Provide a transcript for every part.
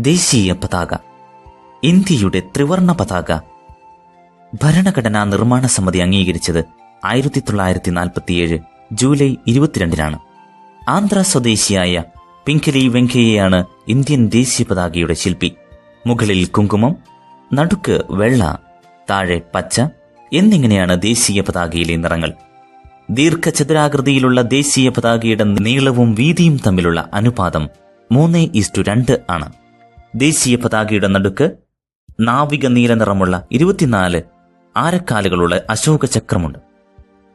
ദേശീയ പതാക ഇന്ത്യയുടെ ത്രിവർണ പതാക. ഭരണഘടനാ നിർമ്മാണ സമിതി അംഗീകരിച്ചത് ആയിരത്തി തൊള്ളായിരത്തി നാൽപ്പത്തിയേഴ് ജൂലൈ ഇരുപത്തിരണ്ടിനാണ്. ആന്ധ്ര സ്വദേശിയായ പിങ്കലി വെങ്കയ്യയാണ് ഇന്ത്യൻ ദേശീയ പതാകയുടെ ശില്പി. മുകളിൽ കുങ്കുമം നടുക്ക് വെള്ള താഴെ പച്ച എന്നിങ്ങനെയാണ് ദേശീയ പതാകയിലെ നിറങ്ങൾ. ദീർഘചതുരാകൃതിയിലുള്ള ദേശീയ പതാകയുടെ നീളവും വീതിയും തമ്മിലുള്ള അനുപാതം മൂന്ന് ഈസ്റ്റു രണ്ട് ആണ്. ദേശീയ പതാകയുടെ നടുക്ക് നാവിക നീല നിറമുള്ള ഇരുപത്തിനാല് ആരക്കാലുകളുള്ള അശോക ചക്രമുണ്ട്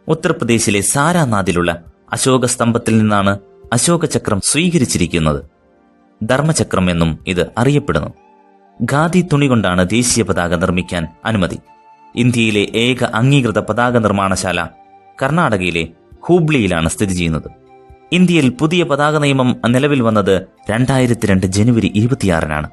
ഉത്തർപ്രദേശിലെ സാരാനാഥിലുള്ള അശോക സ്തംഭത്തിൽ നിന്നാണ് അശോക ചക്രം സ്വീകരിച്ചിരിക്കുന്നത്. ധർമ്മചക്രം എന്നും ഇത് അറിയപ്പെടുന്നു. ഖാദി തുണി കൊണ്ടാണ് ദേശീയ പതാക നിർമ്മിക്കാൻ അനുമതി. ഇന്ത്യയിലെ ഏക അംഗീകൃത പതാക നിർമ്മാണശാല കർണാടകയിലെ ഹൂബ്ലിയിലാണ് സ്ഥിതി ചെയ്യുന്നത്. ഇന്ത്യയിൽ പുതിയ പതാക നിയമം നിലവിൽ വന്നത് രണ്ടായിരത്തി രണ്ട് ജനുവരി ഇരുപത്തിയാറിനാണ്.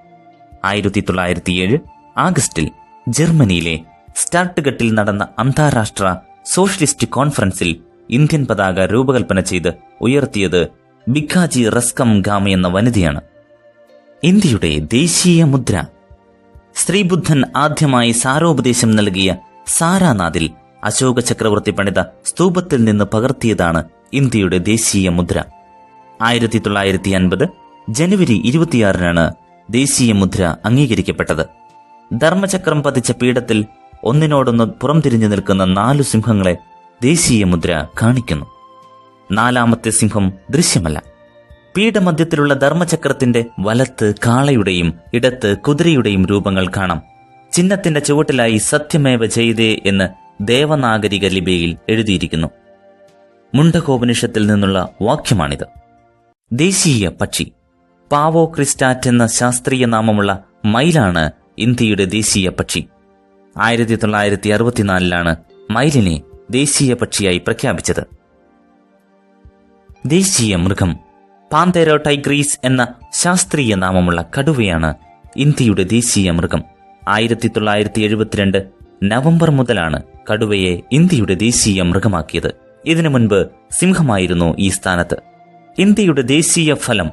ആയിരത്തി തൊള്ളായിരത്തി ഏഴ് ആഗസ്റ്റിൽ ജർമ്മനിയിലെ സ്റ്റാർട്ട്ഗട്ടിൽ നടന്ന അന്താരാഷ്ട്ര സോഷ്യലിസ്റ്റ് കോൺഫറൻസിൽ ഇന്ത്യൻ പതാക രൂപകൽപ്പന ചെയ്ത് ഉയർത്തിയത് ബിഖാജി റസ്കം ഗാമ എന്ന വനിതയാണ്. ഇന്ത്യയുടെ ദേശീയ മുദ്ര. ശ്രീബുദ്ധൻ ആദ്യമായി സാരോപദേശം നൽകിയ സാരാനാഥിൽ അശോക ചക്രവർത്തി പണിത സ്തൂപത്തിൽ നിന്ന് പകർത്തിയതാണ് ഇന്ത്യയുടെ ദേശീയ മുദ്ര. ആയിരത്തി തൊള്ളായിരത്തി അൻപത് ജനുവരി ഇരുപത്തിയാറിനാണ് ദേശീയ മുദ്ര അംഗീകരിക്കപ്പെട്ടത്. ധർമ്മചക്രം പതിച്ച പീഠത്തിൽ ഒന്നിനോടൊന്ന് പുറംതിരിഞ്ഞു നിൽക്കുന്ന നാലു സിംഹങ്ങളെ ദേശീയ മുദ്ര കാണിക്കുന്നു. നാലാമത്തെ സിംഹം ദൃശ്യമല്ല. പീഠമധ്യത്തിലുള്ള ധർമ്മചക്രത്തിന്റെ വലത്ത് കാളയുടെയും ഇടത്ത് കുതിരയുടെയും രൂപങ്ങൾ കാണാം. ചിഹ്നത്തിന്റെ ചുവട്ടിലായി സത്യമേവ ചെയ്തേ എന്ന് ദേവനാഗരിക ലിപിയിൽ എഴുതിയിരിക്കുന്നു. മുണ്ടകോപനിഷത്തിൽ നിന്നുള്ള വാക്യമാണിത്. ദേശീയ പക്ഷി പാവോ ക്രിസ്റ്റാറ്റ് എന്ന ശാസ്ത്രീയ നാമമുള്ള മയിലാണ് ഇന്ത്യയുടെ ദേശീയ പക്ഷി. ആയിരത്തി തൊള്ളായിരത്തി അറുപത്തിനാലിലാണ് മയിലിനെ ദേശീയ പക്ഷിയായി പ്രഖ്യാപിച്ചത്. ദേശീയ മൃഗം പാന്തേരോ ടൈഗ്രീസ് എന്ന ശാസ്ത്രീയ നാമമുള്ള കടുവയാണ് ഇന്ത്യയുടെ ദേശീയ മൃഗം. ആയിരത്തി തൊള്ളായിരത്തി എഴുപത്തിരണ്ട് നവംബർ മുതലാണ് കടുവയെ ഇന്ത്യയുടെ ദേശീയ മൃഗമാക്കിയത്. ഇതിനു മുൻപ് സിംഹമായിരുന്നു ഈ സ്ഥാനത്ത്. ഇന്ത്യയുടെ ദേശീയ ഫലം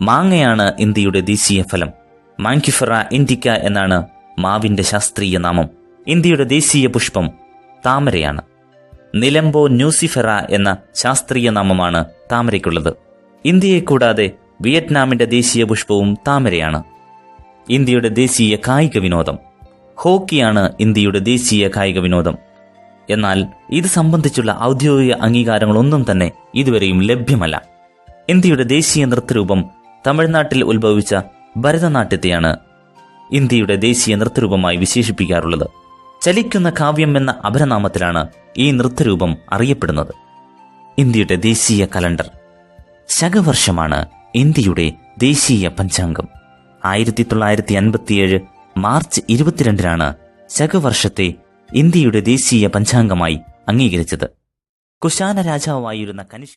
മാങ്ങയാണ് ഇന്ത്യയുടെ ദേശീയ ഫലം. മാങ്കിഫറ ഇൻഡിക്ക എന്നാണ് മാവിന്റെ ശാസ്ത്രീയ നാമം. ഇന്ത്യയുടെ ദേശീയ പുഷ്പം താമരയാണ്. നിലംബോ ന്യൂസിഫെറ എന്ന ശാസ്ത്രീയ നാമമാണ് താമരയ്ക്കുള്ളത്. ഇന്ത്യയെ കൂടാതെ വിയറ്റ്നാമിന്റെ ദേശീയ പുഷ്പവും താമരയാണ്. ഇന്ത്യയുടെ ദേശീയ കായിക വിനോദം. ഹോക്കിയാണ് ഇന്ത്യയുടെ ദേശീയ കായിക വിനോദം. എന്നാൽ ഇത് സംബന്ധിച്ചുള്ള ഔദ്യോഗിക അംഗീകാരങ്ങളൊന്നും തന്നെ ഇതുവരെയും ലഭ്യമല്ല. ഇന്ത്യയുടെ ദേശീയ നൃത്തരൂപം തമിഴ്നാട്ടിൽ ഉത്ഭവിച്ച ഭരതനാട്യത്തെയാണ് ഇന്ത്യയുടെ ദേശീയ നൃത്തരൂപമായി വിശേഷിപ്പിക്കാറുള്ളത്. ചലിക്കുന്ന കാവ്യം എന്ന അപരനാമത്തിലാണ് ഈ നൃത്തരൂപം അറിയപ്പെടുന്നത്. ഇന്ത്യയുടെ ദേശീയ കലണ്ടർ. ശകവർഷമാണ് ഇന്ത്യയുടെ ദേശീയ പഞ്ചാംഗം. ആയിരത്തി തൊള്ളായിരത്തി അൻപത്തിയേഴ് മാർച്ച് ഇരുപത്തിരണ്ടിനാണ് ശകവർഷത്തെ ഇന്ത്യയുടെ ദേശീയ പഞ്ചാംഗമായി അംഗീകരിച്ചത്. കുശാന രാജാവായിരുന്ന കനിഷ്